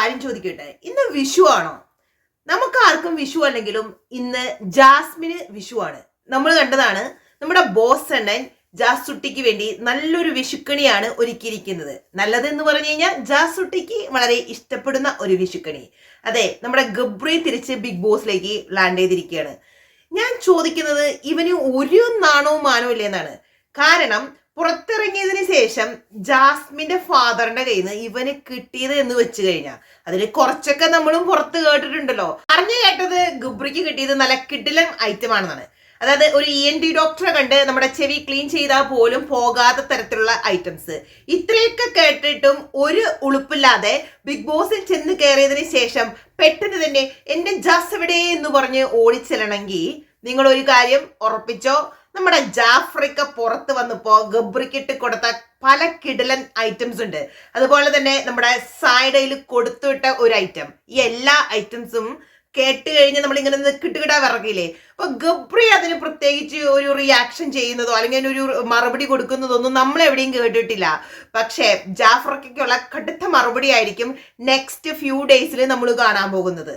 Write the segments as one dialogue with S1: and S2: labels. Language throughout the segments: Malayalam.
S1: കാര്യം ചോദിക്കട്ടെ? ഇന്ന് വിഷു ആണോ? നമുക്ക് ആർക്കും വിഷു അല്ലെങ്കിലും ഇന്ന് ജാസ്മിന് വിഷു ആണ്. നമ്മൾ കണ്ടതാണ് നമ്മുടെ ബോസ് അണ്ണൻ ജാസുട്ടിക്ക് വേണ്ടി നല്ലൊരു വിഷുക്കണിയാണ് ഒരുക്കിയിരിക്കുന്നത്. നല്ലത് എന്ന് പറഞ്ഞു കഴിഞ്ഞാൽ ജാസുട്ടിക്ക് വളരെ ഇഷ്ടപ്പെടുന്ന ഒരു വിഷുക്കണി. അതെ നമ്മുടെ ഗബ്രി തിരിച്ച് ബിഗ് ബോസിലേക്ക് ലാൻഡ് ചെയ്തിരിക്കുകയാണ്. ഞാൻ ചോദിക്കുന്നത് ഇവന് ഒരു നാണവും മാനവും ഇല്ലെന്നാണ്. കാരണം പുറത്തിറങ്ങിയതിന് ശേഷം ജാസ്മിന്റെ ഫാദറിന്റെ കയ്യിൽ നിന്ന് ഇവന് കിട്ടിയത് എന്ന് വെച്ച് കഴിഞ്ഞാൽ അതിൽ കുറച്ചൊക്കെ നമ്മളും പുറത്ത് കേട്ടിട്ടുണ്ടല്ലോ. അറിഞ്ഞു കേട്ടത് ഗുബ്രിക്ക് കിട്ടിയത് നല്ല കിടിലൻ ഐറ്റം ആണെന്നാണ്. അതായത് ഒരു ഇ എൻ ഡി ഡോക്ടറെ കണ്ട് നമ്മുടെ ചെവി ക്ലീൻ ചെയ്താൽ പോലും പോകാത്ത തരത്തിലുള്ള ഐറ്റംസ് ഇത്രയൊക്കെ കേട്ടിട്ടും ഒരു ഉളുപ്പില്ലാതെ ബിഗ് ബോസിൽ ചെന്ന് കയറിയതിന് ശേഷം പെട്ടെന്ന് തന്നെ എന്റെ ജാസ് എവിടെ എന്ന് പറഞ്ഞ് ഓടിച്ചെല്ലണമെങ്കിൽ നിങ്ങൾ ഒരു കാര്യം ഉറപ്പിച്ചോ? നമ്മുടെ ജാഫ്രിക്ക പുറത്ത് വന്നപ്പോ ഗബ്രിക്കിട്ട് കൊടുത്ത പല കിടലൻ ഐറ്റംസ് ഉണ്ട്. അതുപോലെ തന്നെ നമ്മുടെ സൈഡയിൽ കൊടുത്തുവിട്ട ഒരു ഐറ്റം ഈ എല്ലാ ഐറ്റംസും കേട്ട് കഴിഞ്ഞ് നമ്മൾ ഇങ്ങനെ കിട്ടുകിടാ വിറകില്ലേ? അപ്പൊ ഗബ്രി അതിന് പ്രത്യേകിച്ച് ഒരു റിയാക്ഷൻ ചെയ്യുന്നതോ അല്ലെങ്കിൽ ഒരു മറുപടി കൊടുക്കുന്നതോ ഒന്നും നമ്മൾ എവിടെയും കേട്ടിട്ടില്ല. പക്ഷേ ജാഫ്രക്കുള്ള കടുത്ത മറുപടി ആയിരിക്കും നെക്സ്റ്റ് ഫ്യൂ ഡേയ്സിൽ നമ്മൾ കാണാൻ പോകുന്നത്.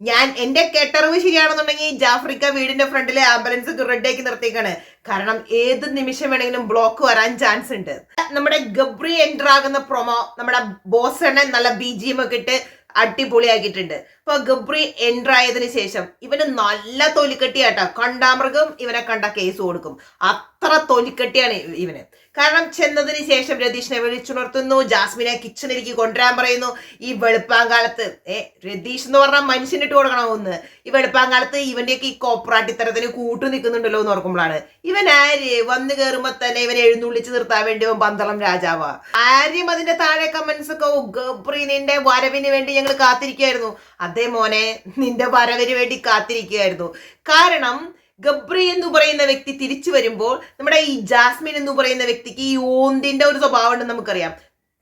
S1: ഞാൻ എന്റെ കേട്ടറിവ് ശരിയാണെന്നുണ്ടെങ്കിൽ ജാഫ്രിക്ക വീടിന്റെ ഫ്രണ്ടിലെ ആംബുലൻസ് റെഡിയാക്കി നിർത്തിയേക്കാണ്. കാരണം ഏത് നിമിഷം വേണമെങ്കിലും ബ്ലോക്ക് വരാൻ ചാൻസ് ഉണ്ട്. നമ്മുടെ ഗബ്രി എന്റർ ആകുന്ന പ്രൊമോ നമ്മുടെ ബോസണെ നല്ല ബി ജി എം ഒക്കെ ഇട്ട് അടിപൊളിയാക്കിയിട്ടുണ്ട്. അപ്പൊ ഗബ്രി എന്റർ ആയതിനു ശേഷം ഇവന് നല്ല തൊലിക്കെട്ടിയാട്ടോ. കണ്ടാമൃഗം ഇവനെ കണ്ട കേസ് കൊടുക്കും. അത്ര തൊലിക്കെട്ടിയാണ് ഇവന്. കാരണം ചെന്നതിന് ശേഷം രതീഷിനെ വിളിച്ചുണർത്തുന്നു. ജാസ്മിനെ കിച്ചണിലേക്ക് കൊണ്ടുവരാൻ പറയുന്നു. ഈ വെളുപ്പാങ്കാലത്ത് ഏ രതീഷ് എന്ന് പറഞ്ഞാൽ മനുഷ്യനിട്ട് കൊടുക്കണം ഒന്ന്. ഈ വെളുപ്പാങ്കാലത്ത് ഇവന്റെയൊക്കെ ഈ കോപ്രാട്ടിത്തരത്തിന് കൂട്ടു നിൽക്കുന്നുണ്ടല്ലോ എന്ന് ഓർക്കുമ്പോഴാണ്. ഇവൻ ആര്? വന്നു കയറുമ്പോ തന്നെ ഇവനെ എഴുന്നള്ളിച്ച് നിർത്താൻ വേണ്ടി ഇവൻ പന്തളം രാജാവാ. ആര്യം അതിന്റെ താഴെ കമന്റ്സ് ഒക്കെ "ഓ, ഗബ്രി നിന്റെ വരവിന് വേണ്ടി ഞങ്ങൾ കാത്തിരിക്കുമായിരുന്നു അതേ മോനെ നിന്റെ വരവിന് വേണ്ടി കാത്തിരിക്കുകയായിരുന്നു കാരണം ഗബ്രി എന്ന് പറയുന്ന വ്യക്തി തിരിച്ചു വരുമ്പോൾ നമ്മുടെ ഈ ജാസ്മിൻ എന്ന് പറയുന്ന വ്യക്തിക്ക് ഈ ഓന്തിന്റെ ഒരു സ്വഭാവം ഉണ്ടെന്ന് നമുക്കറിയാം.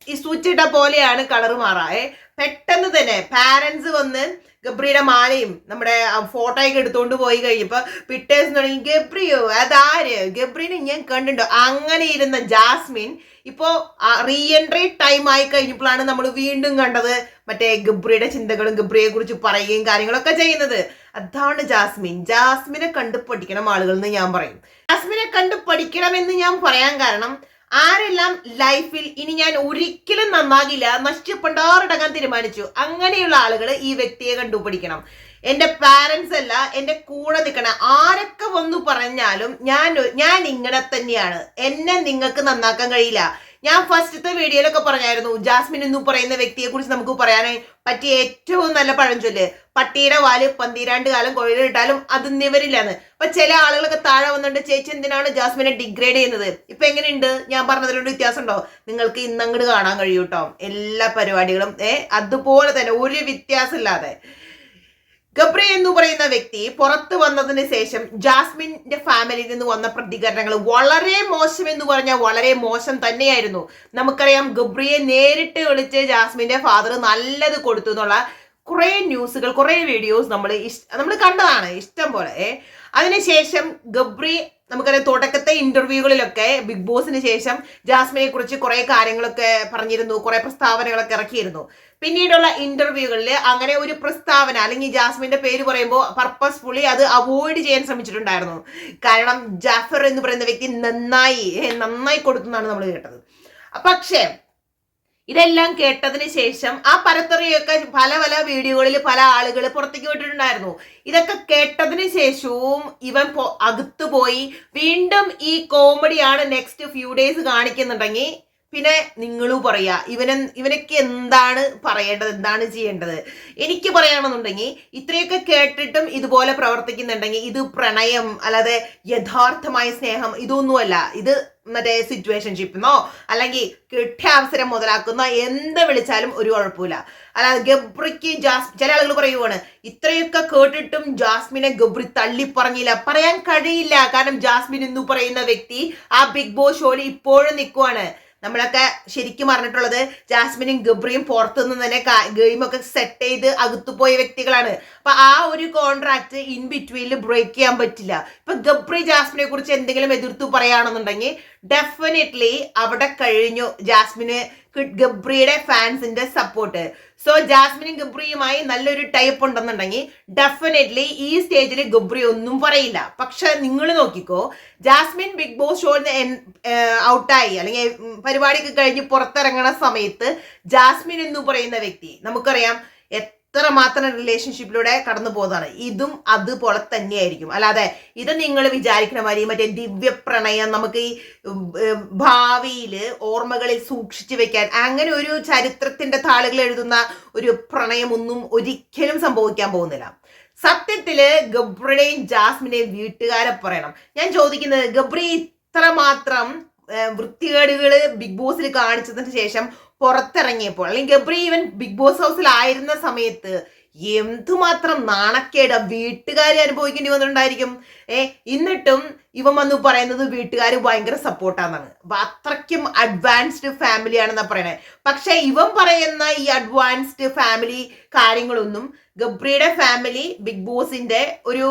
S1: ഈ സൂച്ചിട്ട പോലെയാണ് കളർ മാറാ പെട്ടെന്ന് തന്നെ പാരന്റ്സ് വന്ന് ഗബ്രിയുടെ മാലയും നമ്മുടെ ഫോട്ടോയൊക്കെ എടുത്തുകൊണ്ട് പോയി കഴിഞ്ഞപ്പോ പിറ്റേഴ്സ് തുടങ്ങി ഗബ്രിയോ അതാര്? ഗബ്രിനെ ഞാൻ കണ്ടിട്ടുണ്ടോ. അങ്ങനെ ഇരുന്ന ജാസ്മിൻ ഇപ്പോ റീഎൻട്രി ടൈം ആയി കഴിഞ്ഞപ്പോഴാണ് നമ്മൾ വീണ്ടും കണ്ടത് മറ്റേ ഗബ്രിയുടെ ചിന്തകളും ഗബ്രിയെ കുറിച്ച് പറയുകയും കാര്യങ്ങളൊക്കെ ചെയ്യുന്നത്. അതാണ് ജാസ്മിൻ. ജാസ്മിനെ കണ്ട് പഠിക്കണം ആളുകൾ എന്ന് ഞാൻ പറയും. ജാസ്മിനെ കണ്ട് പഠിക്കണം എന്ന് ഞാൻ പറയാൻ കാരണം ആരെല്ലാം ലൈഫിൽ ഇനി ഞാൻ ഒരിക്കലും നന്നാകില്ല നഷ്ടപ്പെടാറിടങ്ങാൻ തീരുമാനിച്ചു അങ്ങനെയുള്ള ആളുകൾ ഈ വ്യക്തിയെ കണ്ടുപിടിക്കണം എന്റെ പാരന്റ്സ് അല്ല എന്റെ കൂടെ നിൽക്കണം ആരൊക്കെ വന്നു പറഞ്ഞാലും ഞാൻ ഞാൻ ഇങ്ങനെ തന്നെയാണ്. എന്നെ നിങ്ങൾക്ക് നന്നാക്കാൻ കഴിയില്ല. ഞാൻ ഫസ്റ്റത്തെ വീഡിയോയിലൊക്കെ പറഞ്ഞായിരുന്നു ജാസ്മിൻ എന്ന് പറയുന്ന വ്യക്തിയെ കുറിച്ച് നമുക്ക് പറയാനായി പറ്റിയ ഏറ്റവും നല്ല പഴഞ്ചൊല്ല് പട്ടിയുടെ വാൽ പന്തിരാണ്ട് കാലം കൊഴിലിട്ടാലും അത് നിവരില്ലാന്ന്. അപ്പൊ ചില ആളുകളൊക്കെ താഴെ വന്നിട്ട് ചേച്ചി എന്തിനാണ് ജാസ്മിനെ ഡിഗ്രേഡ് ചെയ്യുന്നത്? ഇപ്പൊ എങ്ങനെയുണ്ട്? ഞാൻ പറഞ്ഞതിലൊരു വ്യത്യാസം ഉണ്ടോ നിങ്ങൾക്ക് ഇന്നങ്ങോട്ട് കാണാൻ കഴിയൂട്ടോ എല്ലാ പരിപാടികളും ഏ അതുപോലെ തന്നെ ഒരു വ്യത്യാസമില്ലാതെ. ഗബ്രി എന്ന് പറയുന്ന വ്യക്തി പുറത്തു വന്നതിന് ശേഷം ജാസ്മിന്റെ ഫാമിലിയിൽ നിന്ന് വന്ന പ്രതികരണങ്ങൾ വളരെ മോശം എന്ന് പറഞ്ഞാൽ വളരെ മോശം തന്നെയായിരുന്നു നമുക്കറിയാം ഗബ്രിയെ നേരിട്ട് വിളിച്ച് ജാസ്മിന്റെ ഫാദർ നല്ലത് കൊടുത്തു എന്നുള്ള കുറെ ന്യൂസുകൾ കുറേ വീഡിയോസ് നമ്മൾ നമ്മൾ കണ്ടതാണ് ഇഷ്ടം പോലെ. അതിനുശേഷം ഗബ്രി നമുക്കറിയാം തുടക്കത്തെ ഇന്റർവ്യൂകളിലൊക്കെ ബിഗ് ബോസിന് ശേഷം ജാസ്മിനെ കുറിച്ച് കുറെ കാര്യങ്ങളൊക്കെ പറഞ്ഞിരുന്നു കുറെ പ്രസ്താവനകളൊക്കെ ഇറക്കിയിരുന്നു. പിന്നീടുള്ള ഇന്റർവ്യൂകളിൽ അങ്ങനെ ഒരു പ്രസ്താവന അല്ലെങ്കിൽ ജാസ്മിന്റെ പേര് പറയുമ്പോൾ പർപ്പസ്ഫുള്ളി അത് അവോയ്ഡ് ചെയ്യാൻ ശ്രമിച്ചിട്ടുണ്ടായിരുന്നു. കാരണം ജാഫർ എന്ന് പറയുന്ന വ്യക്തി നന്നായി നന്നായി കൊടുത്തു നമ്മൾ കേട്ടത്. പക്ഷേ ഇതെല്ലാം കേട്ടതിന് ശേഷം ആ പരത്തറിയൊക്കെ പല പല വീഡിയോകളിൽ പല ആളുകൾ പുറത്തേക്ക് വിട്ടിട്ടുണ്ടായിരുന്നു. ഇതൊക്കെ കേട്ടതിന് ശേഷവും ഇവൻ അകത്തു പോയി വീണ്ടും ഈ കോമഡിയാണ് നെക്സ്റ്റ് ഫ്യൂ ഡേയ്സ് കാണിക്കുന്നുണ്ടെങ്കിൽ പിന്നെ നിങ്ങളും പറയാ ഇവനെ ഇവനൊക്കെ എന്താണ് പറയേണ്ടത് എന്താണ് ചെയ്യേണ്ടത്? എനിക്ക് പറയണമെന്നുണ്ടെങ്കിൽ ഇത്രയൊക്കെ കേട്ടിട്ടും ഇതുപോലെ പ്രവർത്തിക്കുന്നുണ്ടെങ്കിൽ ഇത് പ്രണയം അല്ലാതെ യഥാർത്ഥമായ സ്നേഹം ഇതൊന്നുമല്ല. ഇത് മറ്റേ സിറ്റുവേഷൻഷിപ്പെന്നോ അല്ലെങ്കിൽ കിട്ടിയ അവസരം മുതലാക്കുന്ന എന്ത് വിളിച്ചാലും ഒരു കുഴപ്പമില്ല. അല്ലാതെ ഗബ്രിക്ക് ജാസ് ചില ആളുകൾ പറയുവാണ് ഇത്രയൊക്കെ കേട്ടിട്ടും ജാസ്മിനെ ഗബ്രി തള്ളി പറഞ്ഞില്ല. പറയാൻ കഴിയില്ല. കാരണം ജാസ്മിൻ എന്ന് പറയുന്ന വ്യക്തി ആ ബിഗ് ബോസ് ഷോയിൽ ഇപ്പോഴും നിൽക്കുവാണ്. നമ്മളൊക്കെ ശരിക്കും പറഞ്ഞിട്ടുള്ളത് ജാസ്മിനും ഗബ്രിയും പുറത്തുനിന്ന് തന്നെ ഗെയിമൊക്കെ സെറ്റ് ചെയ്ത് അകത്തു പോയ വ്യക്തികളാണ്. അപ്പൊ ആ ഒരു കോൺട്രാക്ട് ഇൻ ബിറ്റ്വീനിൽ ബ്രേക്ക് ചെയ്യാൻ പറ്റില്ല. ഇപ്പൊ ഗബ്രി ജാസ്മിനെ കുറിച്ച് എന്തെങ്കിലും എതിർത്തു പറയുകയാണെന്നുണ്ടെങ്കിൽ ഡെഫിനറ്റ്ലി അവിടെ കഴിഞ്ഞു. ജാസ്മിന് ഗബ്രിയുടെ ഫാൻസിന്റെ സപ്പോർട്ട് സോ ജാസ്മിനും ഗബ്രിയുമായി നല്ലൊരു ടൈപ്പ് ഉണ്ടെന്നുണ്ടെങ്കിൽ ഡെഫിനറ്റ്ലി ഈ സ്റ്റേജിൽ ഗബ്രി ഒന്നും പറയില്ല. പക്ഷെ നിങ്ങൾ നോക്കിക്കോ ജാസ്മിൻ ബിഗ് ബോസ് ഷോയിൽ ഔട്ടായി അല്ലെങ്കിൽ പരിപാടിക്ക് കഴിഞ്ഞ് പുറത്തിറങ്ങണ സമയത്ത് ജാസ്മിൻ എന്ന് പറയുന്ന വ്യക്തി. നമുക്കറിയാം എത്ര മാത്രം റിലേഷൻഷിപ്പിലൂടെ കടന്നു പോകുന്നതാണ്. ഇതും അതുപോലെ തന്നെയായിരിക്കും. അല്ലാതെ ഇത് നിങ്ങൾ വിചാരിക്കണ മാതിരി മറ്റേ ദിവ്യ പ്രണയം നമുക്ക് ഈ ഭാവിയിൽ ഓർമ്മകളിൽ സൂക്ഷിച്ചു വെക്കാൻ അങ്ങനെ ഒരു ചരിത്രത്തിന്റെ താളുകൾ എഴുതുന്ന ഒരു പ്രണയമൊന്നും ഒരിക്കലും സംഭവിക്കാൻ പോകുന്നില്ല. സത്യത്തിൽ ഗബ്രിയുടെയും ജാസ്മിനെയും വീട്ടുകാരെ പറയണം. ഞാൻ ചോദിക്കുന്നത് ഗബ്രി ഇത്ര മാത്രം വൃത്തികേടുകൾ ബിഗ് ബോസിൽ കാണിച്ചതിന് ശേഷം പുറത്തിറങ്ങിയപ്പോൾ അല്ലെങ്കിൽ ഗബ്രി ഈവൻ ബിഗ് ബോസ് ഹൗസിലായിരുന്ന സമയത്ത് എന്തുമാത്രം നാണക്കേട വീട്ടുകാരെ അനുഭവിക്കേണ്ടി വന്നിട്ടുണ്ടായിരിക്കും? ഏ എന്നിട്ടും ഇവൻ വന്നു പറയുന്നത് വീട്ടുകാർ ഭയങ്കര സപ്പോർട്ടാണെന്നാണ് അപ്പൊ അത്രയ്ക്കും അഡ്വാൻസ്ഡ് ഫാമിലിയാണെന്നാ പറയണേ. പക്ഷെ ഇവൻ പറയുന്ന ഈ അഡ്വാൻസ്ഡ് ഫാമിലി കാര്യങ്ങളൊന്നും ഗബ്രിയുടെ ഫാമിലി ബിഗ് ബോസിന്റെ ഒരു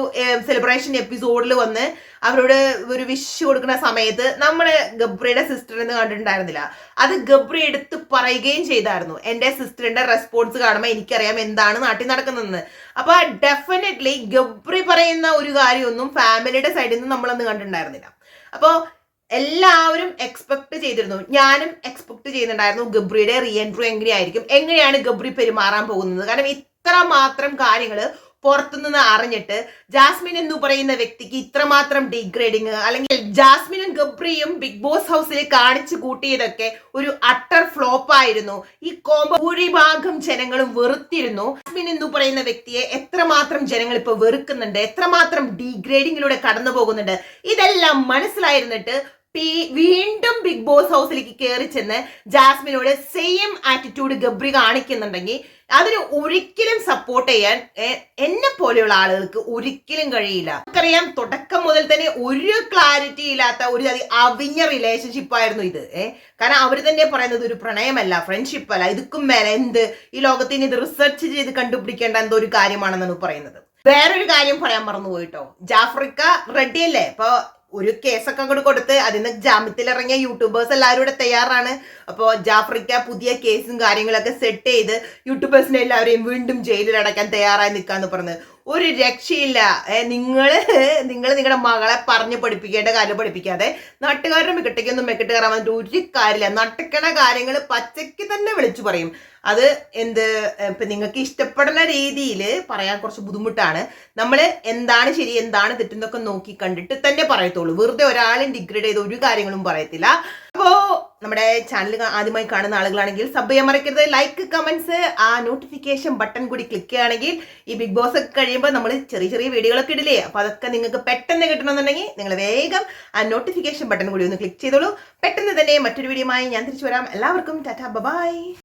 S1: സെലിബ്രേഷൻ എപ്പിസോഡിൽ വന്ന് അവരോട് ഒരു വിഷ് കൊടുക്കുന്ന സമയത്ത് നമ്മൾ ഗബ്രിയുടെ സിസ്റ്റർ എന്ന് കണ്ടിട്ടുണ്ടായിരുന്നില്ല. അത് ഗബ്രി എടുത്ത് പറയുകയും ചെയ്തായിരുന്നു. എന്റെ സിസ്റ്ററിന്റെ റെസ്പോൺസ് കാണുമ്പോൾ എനിക്കറിയാം എന്താണ് നാട്ടിൽ നടക്കുന്നതെന്ന്. അപ്പൊ ഡെഫിനറ്റ്ലി ഗബ്രി പറയുന്ന ഒരു കാര്യമൊന്നും ഫാമിലിയുടെ സൈഡിൽ നിന്ന് നമ്മളൊന്നും കണ്ടിട്ടുണ്ടായിരുന്നില്ല. അപ്പോൾ എല്ലാവരും എക്സ്പെക്ട് ചെയ്തിരുന്നു. ഞാനും എക്സ്പെക്ട് ചെയ്യുന്നുണ്ടായിരുന്നു ഗബ്രിയുടെ റീ എൻട്രി എങ്ങനെയായിരിക്കും? എങ്ങനെയാണ് ഗബ്രി പെരുമാറാൻ പോകുന്നത്? കാരണം ഇത്ര മാത്രം കാര്യങ്ങൾ പുറത്തുനിന്ന് അറിഞ്ഞിട്ട് ജാസ്മിൻ എന്ന് പറയുന്ന വ്യക്തിക്ക് ഇത്രമാത്രം ഡീഗ്രേഡിങ് അല്ലെങ്കിൽ ജാസ്മിനും ഗബ്രിയും ബിഗ് ബോസ് ഹൗസിൽ കാണിച്ചു കൂട്ടിയതൊക്കെ ഒരു അട്ടർ ഫ്ലോപ്പ് ആയിരുന്നു. ഈ കോംബോ ഭൂരിഭാഗം ജനങ്ങളും വെറുത്തിരുന്നു. ജാസ്മിൻ എന്ന് പറയുന്ന വ്യക്തിയെ എത്രമാത്രം ജനങ്ങൾ ഇപ്പൊ വെറുക്കുന്നുണ്ട് എത്രമാത്രം ഡീഗ്രേഡിങ്ങിലൂടെ കടന്നു പോകുന്നുണ്ട് ഇതെല്ലാം മനസ്സിലായിരുന്നിട്ട് വീണ്ടും ബിഗ് ബോസ് ഹൗസിലേക്ക് കയറി ചെന്ന് ജാസ്മിനോട് സെയിം ആറ്റിറ്റ്യൂഡ് ഗബ്രി കാണിക്കുന്നുണ്ടെങ്കിൽ അതിന് ഒരിക്കലും സപ്പോർട്ട് ചെയ്യാൻ എന്നെ പോലെയുള്ള ആളുകൾക്ക് ഒരിക്കലും കഴിയില്ല. നമുക്കറിയാം തുടക്കം മുതൽ തന്നെ ഒരു ക്ലാരിറ്റി ഇല്ലാത്ത ഒരു അവിഞ്ഞ റിലേഷൻഷിപ്പ് ആയിരുന്നു ഇത് ഏഹ് കാരണം അവർ തന്നെ പറയുന്നത് ഒരു പ്രണയമല്ല ഫ്രണ്ട്ഷിപ്പ് അല്ല. ഇതുക്കും മേലെ എന്ത്? ഈ ലോകത്തിന് ഇത് റിസർച്ച് ചെയ്ത് കണ്ടുപിടിക്കേണ്ട എന്തോ ഒരു കാര്യമാണെന്നാണ് പറയുന്നത്. വേറൊരു കാര്യം പറയാൻ മറന്നു പോയിട്ടോ ജാഫ്രിക്ക റെഡി അല്ലേ? ഇപ്പൊ ഒരു കേസൊക്കെ അങ്ങോട്ട് കൊടുത്ത് അതിന് ജാമ്യത്തിൽ ഇറങ്ങിയ യൂട്യൂബേഴ്സ് എല്ലാവരും ഇവിടെ തയ്യാറാണ്. അപ്പോൾ ജാഫ്രിക്ക പുതിയ കേസും കാര്യങ്ങളൊക്കെ സെറ്റ് ചെയ്ത് യൂട്യൂബേഴ്സിനെ എല്ലാവരെയും വീണ്ടും ജയിലിൽ അടയ്ക്കാൻ തയ്യാറായി നിൽക്കാന്ന് പറഞ്ഞ്. ഒരു രക്ഷയില്ല. നിങ്ങൾ നിങ്ങൾ നിങ്ങളുടെ മകളെ പറഞ്ഞ് പഠിപ്പിക്കേണ്ട കാര്യം പഠിപ്പിക്കാതെ നാട്ടുകാരുടെ മെക്കിട്ടേക്കൊന്നും മെക്കിട്ട് കയറാൻ വന്നിട്ട് ഒരു കാര്യമില്ല. നട്ടിക്കണ കാര്യങ്ങൾ പച്ചയ്ക്ക് തന്നെ വിളിച്ചു പറയും. അത് എന്ത് ഇപ്പം നിങ്ങൾക്ക് ഇഷ്ടപ്പെടുന്ന രീതിയിൽ പറയാൻ കുറച്ച് ബുദ്ധിമുട്ടാണ്. നമ്മൾ എന്താണ് ശരി എന്താണ് തെറ്റെന്നൊക്കെ നോക്കി കണ്ടിട്ട് തന്നെ പറയത്തുള്ളൂ. വെറുതെ ഒരാളെ ഡിഗ്രേഡ് ചെയ്ത് ഒരു കാര്യങ്ങളും പറയത്തില്ല. അപ്പോ നമ്മുടെ ചാനൽ ആദ്യമായി കാണുന്ന ആളുകളാണെങ്കിൽ സബ് ചെയ്യാൻ മറക്കരുത്. ലൈക്ക് കമന്റ്സ് ആ നോട്ടിഫിക്കേഷൻ ബട്ടൺ കൂടി ക്ലിക്ക് ചെയ്യുകയാണെങ്കിൽ ഈ ബിഗ് ബോസ് ഒക്കെ കഴിയുമ്പോൾ നമ്മൾ ചെറിയ ചെറിയ വീഡിയോകളൊക്കെ ഇടില്ലേ? അപ്പൊ അതൊക്കെ നിങ്ങൾക്ക് പെട്ടെന്ന് കിട്ടണമെന്നുണ്ടെങ്കിൽ നിങ്ങൾ വേഗം ആ നോട്ടിഫിക്കേഷൻ ബട്ടൺ കൂടി ഒന്ന് ക്ലിക്ക് ചെയ്തോളൂ. പെട്ടെന്ന് തന്നെ മറ്റൊരു വീഡിയോയുമായി ഞാൻ തിരിച്ചു വരാം. എല്ലാവർക്കും ടാറ്റാ ബൈ